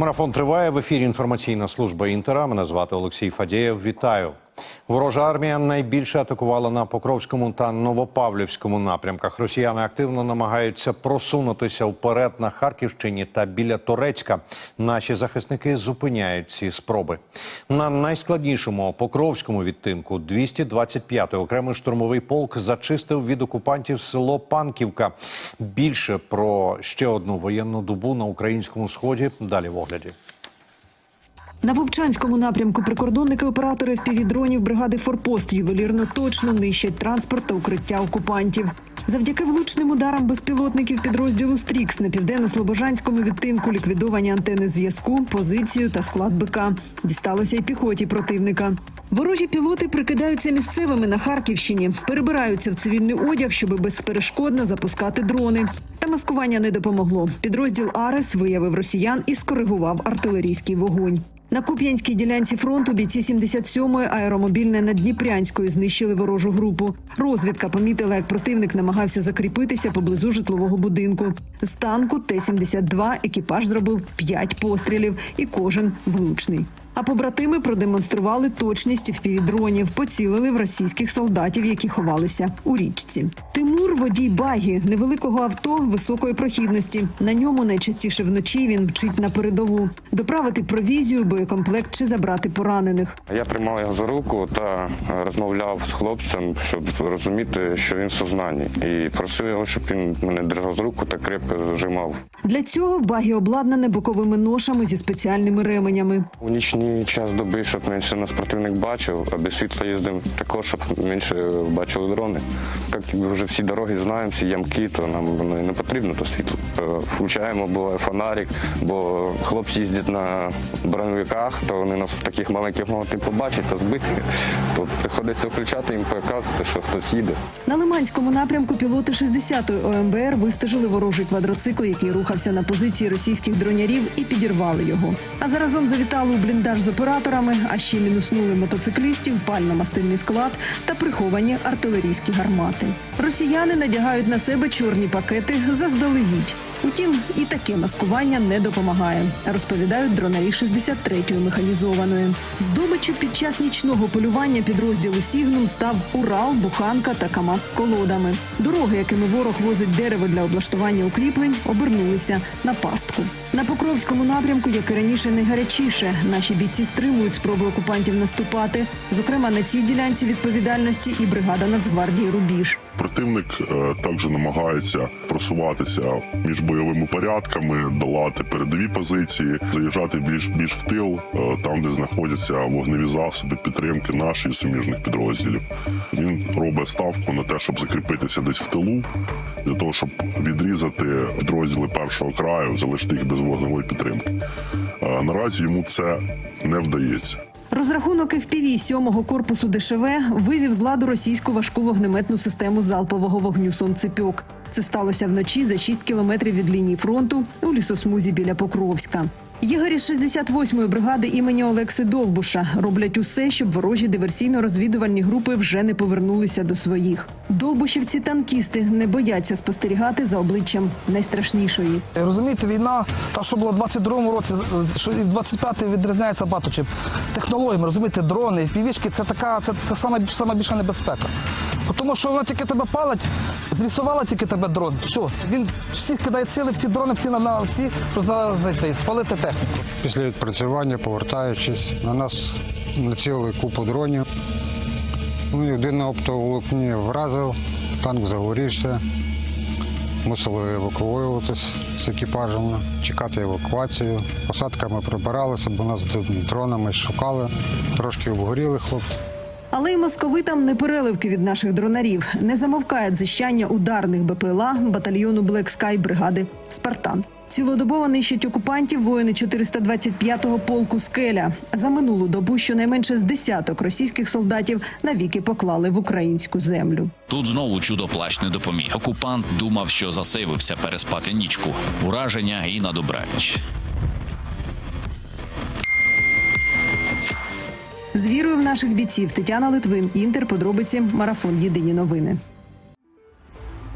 Марафон триває в ефірі. Інформаційна служба інтера. Мене звати Олексій Фадєєв. Вітаю. Ворожа армія найбільше атакувала на Покровському та Новопавлівському напрямках. Росіяни активно намагаються просунутися вперед на Харківщині та біля Торецька. Наші захисники зупиняють ці спроби. На найскладнішому Покровському відтинку 225-й окремий штурмовий полк зачистив від окупантів село Панківка. Більше про ще одну воєнну добу на українському сході. Далі в огляді. На Вовчанському напрямку прикордонники оператори впівдронів бригади Форпост ювелірно точно нищать транспорт та укриття окупантів. Завдяки влучним ударам безпілотників підрозділу Стрікс на південно-слобожанському відтинку ліквідовані антени зв'язку, позицію та склад БК. Дісталося й піхоті противника. Ворожі пілоти прикидаються місцевими на Харківщині, перебираються в цивільний одяг, щоб безперешкодно запускати дрони. Та маскування не допомогло. Підрозділ Арес виявив росіян і скоригував артилерійський вогонь. На Куп'янській ділянці фронту бійці 77-ї аеромобільної над Дніпрянською знищили ворожу групу. Розвідка помітила, як противник намагався закріпитися поблизу житлового будинку. З танку Т-72 екіпаж зробив 5 пострілів, і кожен влучний. А побратими продемонстрували точність впівдронів, поцілили в російських солдатів, які ховалися у річці. Тимур водій багі невеликого авто високої прохідності. На ньому найчастіше вночі він мчить на передову доправити провізію, боєкомплект чи забрати поранених. Я тримав його за руку та е, розмовляв з хлопцем, щоб розуміти, що він в сознанні. І просив його, щоб він мене держав за руку та крепко зажимав. Для цього багі обладнане боковими ношами зі спеціальними ременями. У нічний час доби, щоб менше нас противник бачив, а без світла їздимо також, щоб менше бачили дрони. Як вже всі дороги знаємо, всі ямки, то нам воно і не потрібно то світло. Е, Включаємо, буває фонарик, бо хлопці їздять на броневиках, то вони нас в таких маленьких і побачити та збити. Тут приходиться включати їм показувати, що хтось їде. На Лиманському напрямку пілоти 60-ї ОМБР вистежили ворожий квадроцикл, який рухався на позиції російських дронярів, і підірвали його. А заразом завітали у бліндаж з операторами, а ще мінуснули мотоциклістів, пально-мастильний склад та приховані артилерійські гармати. Росіяни надягають на себе чорні пакети заздалегідь. Утім, і таке маскування не допомагає, розповідають дронарі 63-ї механізованої. Здобиччю під час нічного полювання підрозділу Сігнум став Урал, Буханка та Камаз з колодами. Дороги, якими ворог возить дерево для облаштування укріплень, обернулися на пастку. На Покровському напрямку, як і раніше, найгарячіше. Наші бійці стримують спроби окупантів наступати. Зокрема, на цій ділянці відповідальності і бригада Нацгвардії Рубіж. Противник е, також намагається просуватися між бойовими порядками, долати передові позиції, заїжджати більш більш в тил, е, там де знаходяться вогневі засоби підтримки наших суміжних підрозділів. Він робить ставку на те, щоб закріпитися десь в тилу, для того, щоб відрізати підрозділи першого краю, залишити їх без вогневої підтримки. Е, Наразі йому це не вдається. Розрахунок FPV 7-го корпусу ДШВ вивів з ладу російську важку вогнеметну систему залпового вогню «Сонцепьок». Це сталося вночі за 6 кілометрів від лінії фронту у лісосмузі біля Покровська. Єгорі з 68-ї бригади імені Олекси Довбуша роблять усе, щоб ворожі диверсійно-розвідувальні групи вже не повернулися до своїх. Довбушівці танкісти не бояться спостерігати за обличчям найстрашнішої. Розумієте, війна, та що була в 22-му році, що і в 25-й відрізняється багато чим. Технологіями, розумієте, дрони, півішки це така, це, це сама більша небезпека. Тому що воно тільки тебе палить, зрисувала тільки тебе дрон. Все, він всі кидає сили, всі дрони, всі на, всі, що за, цей, спалити техніку. Після відпрацювання, повертаючись, на нас націлили купу дронів. Ну, на оптоволокні вразив, танк загорівся. Мусили евакуюватись з екіпажем, чекати евакуацію. Посадками прибиралися, бо нас дронами шукали. Трошки обгоріли хлопці. Але й московитам не переливки від наших дронарів. Не замовкає дзищання ударних БПЛА батальйону Black Sky бригади Спартан. Цілодобово нищать окупантів воїни 425-го полку Скеля. За минулу добу щонайменше з десяток російських солдатів навіки поклали в українську землю. Тут знову чудо плащ не допоміг. Окупант думав, що засейвився переспати нічку. Ураження і на добраніч. Вірою в наших бійців Тетяна Литвин, Інтер, подробиці, марафон. Єдині новини.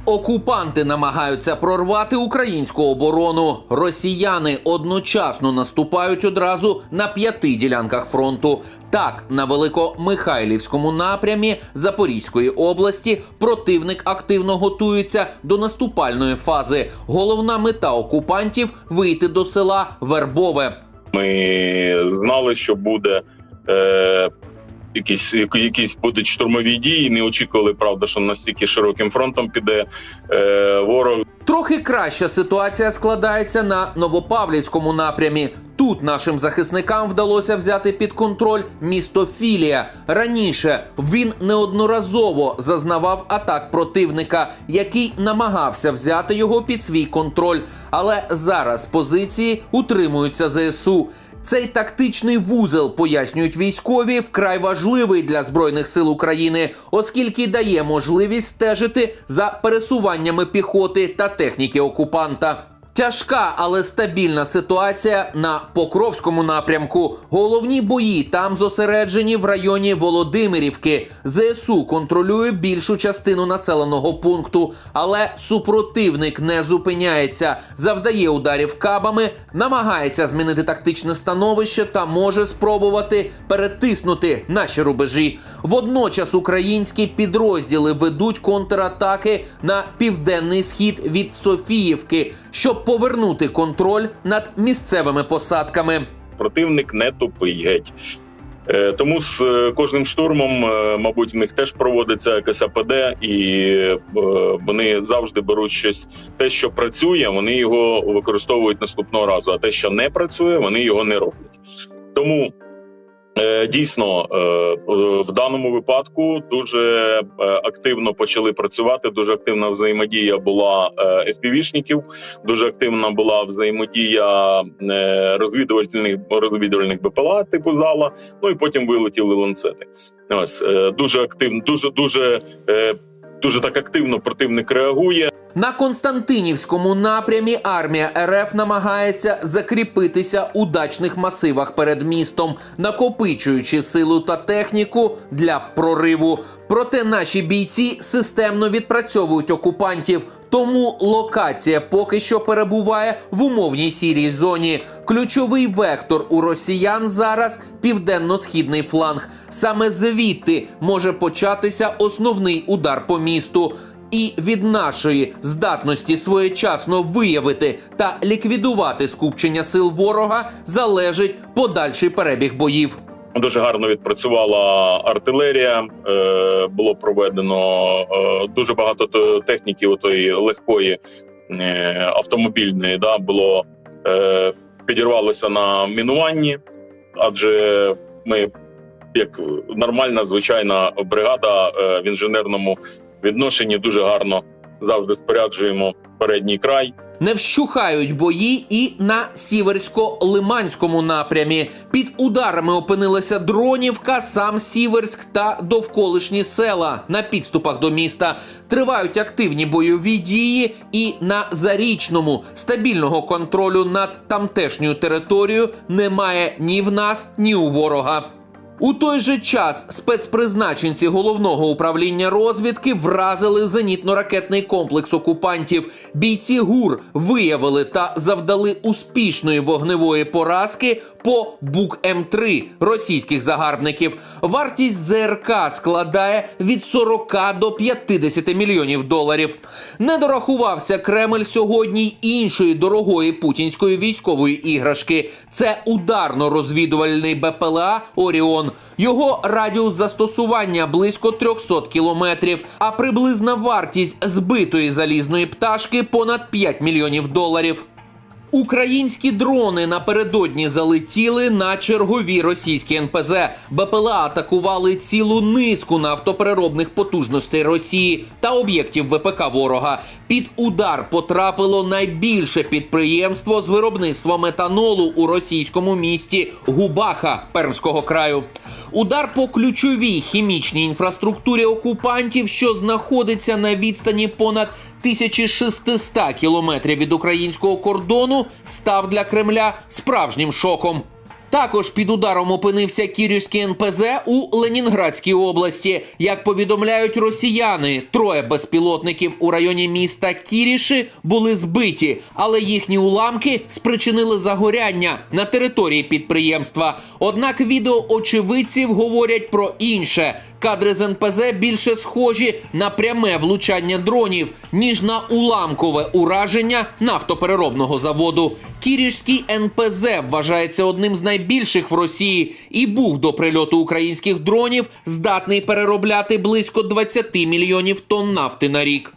Окупанти намагаються прорвати українську оборону. Росіяни одночасно наступають одразу на п'яти ділянках фронту. Так, на великомихайлівському напрямі Запорізької області противник активно готується до наступальної фази. Головна мета окупантів вийти до села Вербове. Ми знали, що буде е, якісь, якісь будуть штурмові дії. Не очікували, правда, що настільки широким фронтом піде е, ворог. Трохи краща ситуація складається на Новопавлівському напрямі. Тут нашим захисникам вдалося взяти під контроль місто Філія. Раніше він неодноразово зазнавав атак противника, який намагався взяти його під свій контроль. Але зараз позиції утримуються ЗСУ. Цей тактичний вузел, пояснюють військові, вкрай важливий для збройних сил України, оскільки дає можливість стежити за пересуваннями піхоти та техніки окупанта. Тяжка, але стабільна ситуація на Покровському напрямку. Головні бої там зосереджені в районі Володимирівки. ЗСУ контролює більшу частину населеного пункту, але супротивник не зупиняється, завдає ударів кабами, намагається змінити тактичне становище та може спробувати перетиснути наші рубежі. Водночас українські підрозділи ведуть контратаки на південний схід від Софіївки, щоб повернути контроль над місцевими посадками. Противник не тупий геть. Е, Тому з е, кожним штурмом, е, мабуть, в них теж проводиться якась АПД, і вони завжди беруть щось. Те, що працює, вони його використовують наступного разу. А те, що не працює, вони його не роблять. Тому дійсно е, е, в даному випадку дуже е, активно почали працювати. Дуже активна взаємодія була е, FPV-шників, дуже активна була взаємодія е, розвідувальних розвідувальних БПЛА типу зала. Ну і потім вилетіли ланцети. Ось е, дуже активно, дуже дуже. е, Дуже так активно противник реагує. На Константинівському напрямі армія РФ намагається закріпитися у дачних масивах перед містом, накопичуючи силу та техніку для прориву. Проте наші бійці системно відпрацьовують окупантів. Тому локація поки що перебуває в умовній сірій зоні. Ключовий вектор у росіян зараз південно-східний фланг. Саме звідти може початися основний удар по місту. І від нашої здатності своєчасно виявити та ліквідувати скупчення сил ворога залежить подальший перебіг боїв. Дуже гарно відпрацювала артилерія. Е, було проведено е, дуже багато то- техніки, отої легкої е, автомобільної. Да, було підірвалося на мінуванні, адже ми, як нормальна звичайна бригада в інженерному відношенні, дуже гарно завжди споряджуємо передній край. Не вщухають бої і на сіверсько-лиманському напрямі. Під ударами опинилася Дронівка, сам Сіверськ та довколишні села на підступах до міста. Тривають активні бойові дії, і на зарічному стабільного контролю над тамтешньою територією немає ні в нас, ні у ворога. У той же час спецпризначенці головного управління розвідки вразили зенітно-ракетний комплекс окупантів. Бійці ГУР виявили та завдали успішної вогневої поразки по Бук М3 російських загарбників. Вартість ЗРК складає від 40 до 50 мільйонів доларів. Не дорахувався Кремль сьогодні й іншої дорогої путінської військової іграшки. Це ударно-розвідувальний БПЛА Оріон. Його радіус застосування близько 300 кілометрів, а приблизна вартість збитої залізної пташки понад 5 мільйонів доларів. Українські дрони напередодні залетіли на чергові російські НПЗ. БПЛА атакували цілу низку нафтопереробних потужностей Росії та об'єктів ВПК ворога. Під удар потрапило найбільше підприємство з виробництва метанолу у російському місті Губаха Пермського краю. Удар по ключовій хімічній інфраструктурі окупантів, що знаходиться на відстані понад 1600 кілометрів від українського кордону, став для Кремля справжнім шоком. Також під ударом опинився Кірюський НПЗ у Ленінградській області. Як повідомляють росіяни, троє безпілотників у районі міста Кіріші були збиті, але їхні уламки спричинили загоряння на території підприємства. Однак відео очевидців говорять про інше. Кадри з НПЗ більше схожі на пряме влучання дронів, ніж на уламкове ураження нафтопереробного заводу. Кірішський НПЗ вважається одним з найбільших в Росії і був до прильоту українських дронів здатний переробляти близько 20 мільйонів тонн нафти на рік.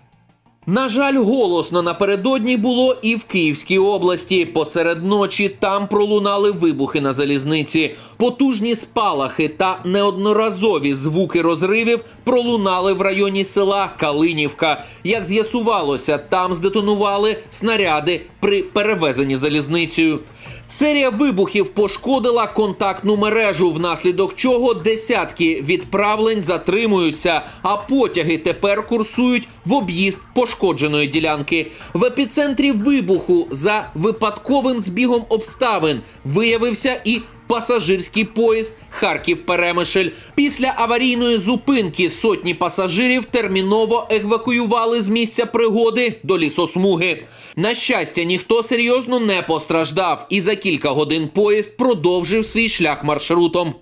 На жаль, голосно напередодні було і в Київській області. Посеред ночі там пролунали вибухи на залізниці. Потужні спалахи та неодноразові звуки розривів пролунали в районі села Калинівка. Як з'ясувалося, там здетонували снаряди при перевезенні залізницею. Серія вибухів пошкодила контактну мережу, внаслідок чого десятки відправлень затримуються, а потяги тепер курсують в об'їзд пошкодженої ділянки. В епіцентрі вибуху за випадковим збігом обставин виявився і пасажирський поїзд Харків Перемишль. Після аварійної зупинки сотні пасажирів терміново евакуювали з місця пригоди до лісосмуги. На щастя, ніхто серйозно не постраждав, і за кілька годин поїзд продовжив свій шлях маршрутом.